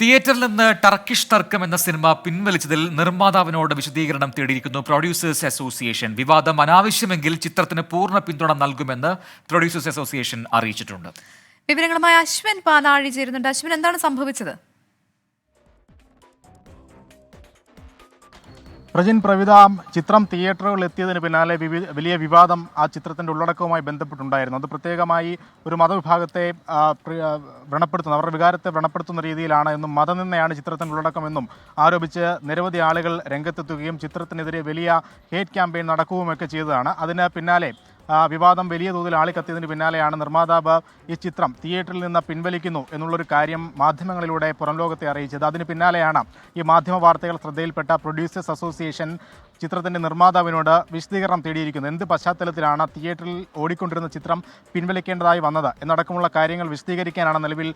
തിയേറ്ററിൽ നിന്ന് ടർക്കിഷ് തർക്കം എന്ന സിനിമ പിൻവലിച്ചതിൽ നിർമ്മാതാവിനോട് വിശദീകരണം തേടിയിരിക്കുന്നു. Producers association. വിവാദം അനാവശ്യമെങ്കിൽ ചിത്രത്തിന് പൂർണ പിന്തുണ നൽകുമെന്ന് പ്രൊഡ്യൂസേഴ്സ് അസോസിയേഷൻ അറിയിച്ചിട്ടുണ്ട്. വിവരങ്ങളുമായി അശ്വിൻ പാലാഴി ചേരുന്നുണ്ട്. അശ്വിൻ എന്താണ് സംഭവിച്ചത്? പ്രജിൻ പ്രവിത ചിത്രം തിയേറ്ററുകളിൽ എത്തിയതിന് പിന്നാലെ വലിയ വിവാദം ആ ചിത്രത്തിന്റെ ഉള്ളടക്കവുമായി ബന്ധപ്പെട്ടുണ്ടായിരുന്നു. അത് പ്രത്യേകമായി ഒരു മതവിഭാഗത്തെ വ്രണപ്പെടുത്തുന്ന അവരുടെ വികാരത്തെ വ്രണപ്പെടുത്തുന്ന രീതിയിലാണ് എന്നും മതനിന്നയാണ് ചിത്രത്തിന്റെ ഉള്ളടക്കമെന്നും ആരോപിച്ച് നിരവധി ആളുകൾ രംഗത്തെത്തുകയും ചിത്രത്തിനെതിരെ വലിയ ഹേറ്റ് ക്യാമ്പയിൻ നടക്കുകയുമൊക്കെ ചെയ്തതാണ്. അതിന് പിന്നാലെ വിവാദം വലിയ തോതിൽ ആളിക്കത്തിയതിന് പിന്നാലെയാണ് നിർമ്മാതാവ് ഈ ചിത്രം തിയേറ്ററിൽ നിന്ന് പിൻവലിക്കുന്നു എന്നുള്ളൊരു കാര്യം മാധ്യമങ്ങളിലൂടെ പുറം ലോകത്തെ അറിയിച്ചത്. അതിന് പിന്നാലെയാണ് ഈ മാധ്യമ വാർത്തകൾ ശ്രദ്ധയിൽപ്പെട്ട പ്രൊഡ്യൂസേഴ്സ് അസോസിയേഷൻ ചിത്രത്തിന്റെ നിർമ്മാതാവിനോട് വിശദീകരണം തേടിയിരിക്കുന്നു. എന്ത് പശ്ചാത്തലത്തിലാണ് തിയേറ്ററിൽ ഓടിക്കൊണ്ടിരുന്ന ചിത്രം പിൻവലിക്കേണ്ടതായി വന്നത്? എന്നടക്കമുള്ള കാര്യങ്ങൾ വിശദീകരിക്കാനാണ് നിലവിൽ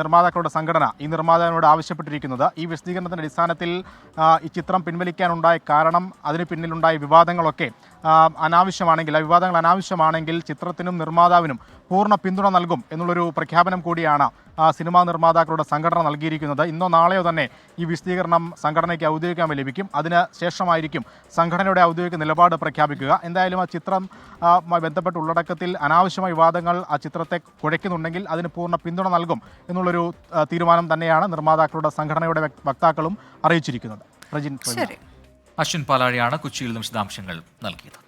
നിർമ്മാതാക്കളുടെ സംഘടന ഈ നിർമ്മാതാവിനോട് ആവശ്യപ്പെട്ടിരിക്കുന്നത്. ഈ വിശദീകരണത്തിന്റെ അടിസ്ഥാനത്തിൽ ഈ ചിത്രം പിൻവലിക്കാനുണ്ടായ കാരണം അതിന് പിന്നിലുണ്ടായ വിവാദങ്ങളൊക്കെ അനാവശ്യമാണെങ്കിൽ ആ വിവാദങ്ങൾ അനാവശ്യമാണെങ്കിൽ ചിത്രത്തിനും നിർമ്മാതാവിനും പൂർണ പിന്തുണ നൽകും എന്നുള്ളൊരു പ്രഖ്യാപനം കൂടിയാണ് സിനിമാ നിർമ്മാതാക്കളുടെ സംഘടന നൽകിയിരിക്കുന്നത് ഇന്നോ നാളെയോ തന്നെ ഈ വിശദീകരണം സംഘടനയ്ക്ക് ഔദ്യോഗികമായി ലഭിക്കും. അതിന് ശേഷമായിരിക്കും സംഘടനയുടെ ഔദ്യോഗിക നിലപാട് പ്രഖ്യാപിക്കുക. എന്തായാലും ആ ചിത്രം ബന്ധപ്പെട്ട ഉള്ളടക്കത്തിൽ അനാവശ്യമായ വിവാദങ്ങൾ ആ ചിത്രത്തെ കുഴയ്ക്കുന്നുണ്ടെങ്കിൽ അതിന് പൂർണ പിന്തുണ നൽകും എന്നുള്ളൊരു തീരുമാനം തന്നെയാണ് നിർമ്മാതാക്കളുടെ സംഘടനയുടെ വക്താക്കളും അറിയിച്ചിരിക്കുന്നത്. അശ്വിൻ പാലാഴിയാണ് കൊച്ചിയിൽ നിന്ന് വിശദാംശങ്ങൾ നൽകിയത്.